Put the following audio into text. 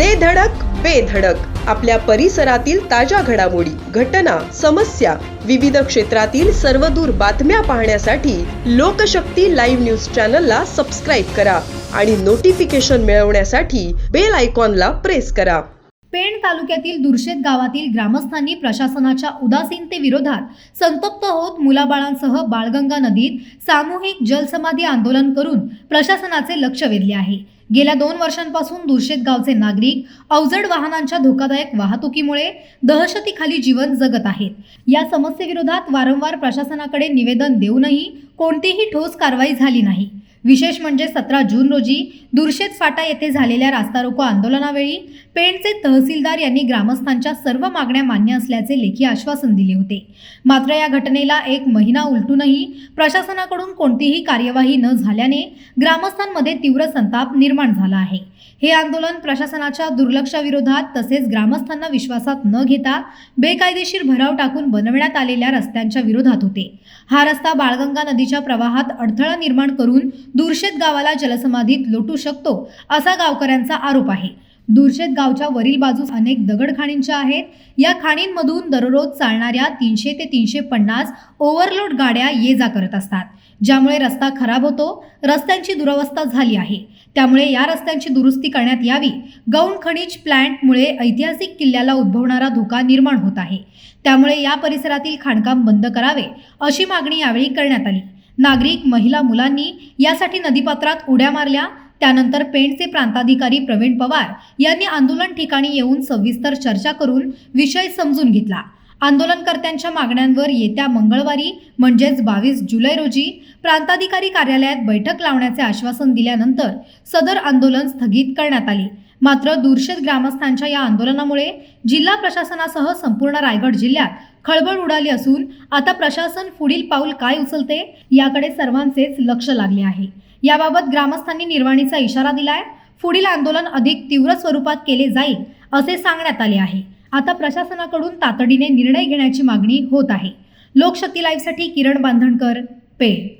दे धडक बेधडक आपल्या परिसरातील ताज्या घडामोडी घटना समस्या विविध क्षेत्रातील सर्वदूर बातम्या पाहण्यासाठी लोकशक्ती लाईव्ह न्यूज चॅनलला सबस्क्राईब करा आणि नोटिफिकेशन मिळवण्यासाठी बेल आयकॉनला प्रेस करा. पेण तालुक्यातील दुर्शेत गावातील ग्रामस्थांनी प्रशासनाच्या उदासीनतेविरोधात संतप्त होत मुलाबाळांसह बाळगंगा नदीत सामूहिक जलसमाधी आंदोलन करून प्रशासनाचे लक्ष वेधले आहे. गेल्या दोन वर्षांपासून दुर्शेत गावचे नागरिक अवजड वाहनांच्या धोकादायक वाहतुकीमुळे दहशतीखाली जीवन जगत आहेत. या समस्येविरोधात वारंवार प्रशासनाकडे निवेदन देऊनही कोणतीही ठोस कारवाई झाली नाही. विशेष म्हणजे सतरा जून रोजी दुर्शेत फाटा येथे झालेल्या रास्ता रोको आंदोलनावेळी पेणचे तहसीलदार यांनी ग्रामस्थांच्या सर्व मागण्या मान्य असल्याचे लेखी आश्वासन दिले होते. मात्र या घटनेला एक महिना उलटूनही प्रशासनाकडून कोणतीही कार्यवाही न झाल्याने ग्रामस्थांमध्ये तीव्र संताप निर्माण झाला आहे. हे आंदोलन प्रशासनाच्या दुर्लक्षाविरोधात तसेच ग्रामस्थांना विश्वासात न घेता बेकायदेशीर भराव टाकून बनवण्यात आलेल्या रस्त्यांच्या विरोधात होते. हा रस्ता बाळगंगा नदीच्या प्रवाहात अडथळा निर्माण करून दुर्शेत गावाला जलसमाधीत लोटू शकतो असा गावकऱ्यांचा आरोप आहे. दुर्शेत गावच्या वरील बाजूस अनेक दगड खाणींच्या आहेत. या खाणींमधून दररोज चालणाऱ्या तीनशे ते तीनशे पन्नास ओव्हरलोड गाड्या ये जा करत असतात ज्यामुळे रस्ता खराब होतो रस्त्यांची दुरवस्था झाली आहे. त्यामुळे या रस्त्यांची दुरुस्ती करण्यात यावी. गौण खनिज प्लॅन्टमुळे ऐतिहासिक किल्ल्याला उद्भवणारा धोका निर्माण होत आहे. त्यामुळे या परिसरातील खाणकाम बंद करावे अशी मागणी यावेळी करण्यात आली. नागरिक महिला मुलांनी यासाठी नदीपात्रात उड्या मारल्या. त्यानंतर पेणचे प्रांताधिकारी प्रवीण पवार यांनी आंदोलन ठिकाणी येऊन सविस्तर चर्चा करून विषय समजून घेतला. आंदोलनकर्त्यांच्या मागण्यांवर येत्या मंगळवारी म्हणजेच बावीस जुलै रोजी प्रांताधिकारी कार्यालयात बैठक लावण्याचे आश्वासन दिल्यानंतर सदर आंदोलन स्थगित करण्यात आले. मात्र दूरशेत ग्रामस्थांच्या या आंदोलनामुळे जिल्हा प्रशासनासह संपूर्ण रायगड जिल्ह्यात खळबळ उडाली असून आता प्रशासन पुढील पाऊल काय उचलते याकडे सर्वांचेच लक्ष लागले आहे. याबाबत ग्रामस्थांनी निर्वाणीचा इशारा दिलाय. पुढील आंदोलन अधिक तीव्र स्वरूपात केले जाईल असे सांगण्यात आले आहे. आता प्रशासनाकडून तातडीने निर्णय घेण्याची मागणी होत आहे. लोकशक्ती लाईव्हसाठी किरण बांधणकर पेण.